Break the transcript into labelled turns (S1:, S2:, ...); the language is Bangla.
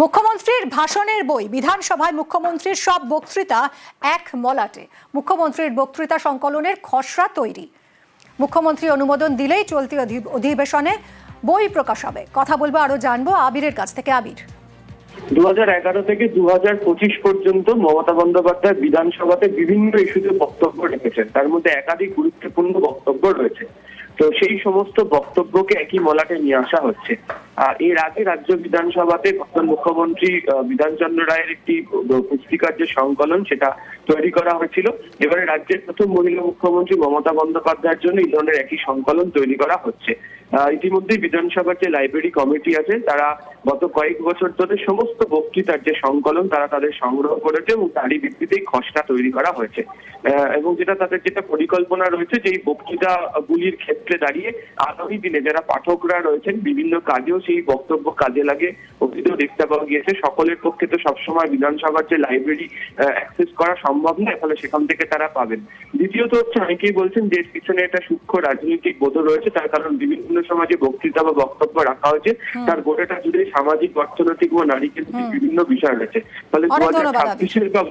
S1: মুখ্যমন্ত্রীর ভাষণের বই, বিধানসভায় মুখ্যমন্ত্রীর সব বক্তৃতা এক মলাটে। মুখ্যমন্ত্রীর বক্তৃতা সংকলনের খসড়া তৈরি। মুখ্যমন্ত্রী অনুমোদন দিলেই চলতি অধিবেশনে বই প্রকাশ হবে। কথা বলব, আরও জানব আবিরের কাছ থেকে। আবির।
S2: দু থেকে দু পর্যন্ত মমতা বন্দ্যোপাধ্যায় বিধানসভাতে বিভিন্ন ইস্যুতে বক্তব্য রেখেছেন। তার মধ্যে একাধিক গুরুত্বপূর্ণ বক্তব্য রয়েছে। তো সেই সমস্ত বক্তব্যকে একই মলাটে নিয়ে আসা হচ্ছে। এর আগে রাজ্য বিধানসভাতে প্রথম মুখ্যমন্ত্রী বিধানচন্দ্র রায়ের একটি পুস্তিকার যে সংকলন সেটা তৈরি করা হয়েছিল। এবারে রাজ্যের প্রথম মহিলা মুখ্যমন্ত্রী মমতা বন্দ্যোপাধ্যায়ের জন্য এই ধরনের একই সংকলন তৈরি করা হচ্ছে। ইতিমধ্যেই বিধানসভার যে লাইব্রেরি কমিটি আছে, তারা গত কয়েক বছর ধরে সমস্ত বক্তৃতার যে সংকলন, তারা তাদের সংগ্রহ করেছে এবং তারই ভিত্তিতেই খসড়া তৈরি করা হয়েছে। এবং যেটা তাদের যেটা পরিকল্পনা রয়েছে যে এই বক্তৃতাগুলির ক্ষেত্রে দাঁড়িয়ে আগামী দিনে যারা পাঠকরা রয়েছেন, বিভিন্ন কাজেও সেই বক্তব্য কাজে লাগে। অতীতেও দেখতে পাওয়া গিয়েছে, সকলের পক্ষে তো সবসময় বিধানসভার যে লাইব্রেরি অ্যাক্সেস করা সম্ভব নয়, ফলে সেখান থেকে তারা পাবেন। দ্বিতীয়ত হচ্ছে অনেকেই বলছেন যে পিছনে একটা সূক্ষ্ম রাজনৈতিক বোধ রয়েছে, তার কারণ বিভিন্ন সময় যে বক্তৃতা বা বক্তব্য রাখা হয়েছে। তার গোটাটা জুড়ে সামাজিক অর্থনৈতিক ও নারী কেন্দ্রিক বিভিন্ন বিষয় রয়েছে। তাহলে দু হাজার ছাব্বিশের বা